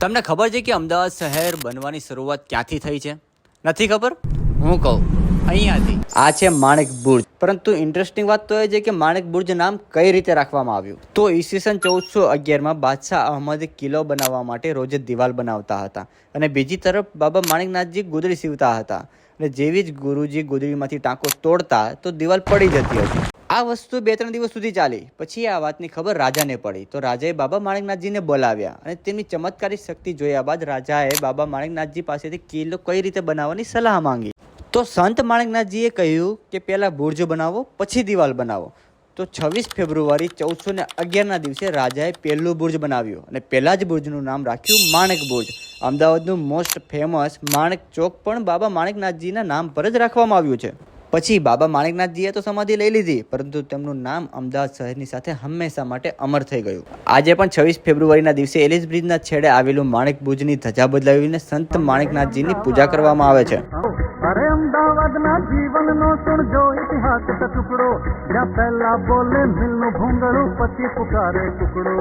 તમને ખબર છે કે અમદાવાદ શહેર બનવાની શરૂઆત ક્યાંથી થઈ છે? નથી ખબર? હું કહું. અહીંયાથી. આ છે માણેક બુર્જ. પરંતુ ઇન્ટરેસ્ટિંગ વાત તો એ છે કે માણેક બુર્જ નામ કઈ રીતે રાખવામાં આવ્યું? તો ઈસવીસન ચૌદસો અગિયારમાં બાદશાહ અહમદ કિલ્લો બનાવવા માટે રોજે દિવાલ બનાવતા હતા. અને બીજી તરફ બાબા માણેકનાથજી ગુદડી સીવતા હતા. અને જેવી જ ગુરુજી ગુદડીમાંથી ટાંકો તોડતા તો દિવાલ પડી જતી હતી. આ વસ્તુ બે, ત્રણ દિવસ સુધી ચાલી. પછી આ વાતની ખબર રાજાને પડી. તો રાજાએ બાબા માણેકનાથજીને બોલાવ્યા અને તેમની ચમત્કારી શક્તિ જોયા બાદ રાજાએ બાબા માણેકનાથજી પાસેથી કિલ્લો કઈ રીતે બનાવવાની સલાહ માંગી. તો સંત માણેકનાથજીએ કહ્યું કે પહેલાં બુર્જ બનાવો, પછી દિવાલ બનાવો. તો છવ્વીસ ફેબ્રુઆરી ચૌદસો ને અગિયારના દિવસે રાજાએ પહેલું બુર્જ બનાવ્યું અને પહેલા જ બુર્જનું નામ રાખ્યું માણેક બુર્જ. અમદાવાદનું મોસ્ટ ફેમસ માણેક ચોક પણ બાબા માણેકનાથજીના નામ પર જ રાખવામાં આવ્યું છે. પછી બાબા માણેકનાથજીએ તો સમાધિ લઈ લીધી, પરંતુ તેમનું નામ અમદાવાદ શહેરની સાથે હંમેશા માટે અમર થઈ ગયું. આજે પણ છવ્વીસ ફેબ્રુઆરીના દિવસે એલિસ બ્રિજના છેડે આવેલું માણેક ભુજની ધજા બદલાવીને સંત માણેકનાથજીની પૂજા કરવામાં આવે છે. અરે અમદાવાદના જીવનનો સુણજો ઇતિહાસ ટુકડો, જ્યાં પહેલા બોલે મિલનું ભૂંગળું, પછી પુકારે ટુકડો.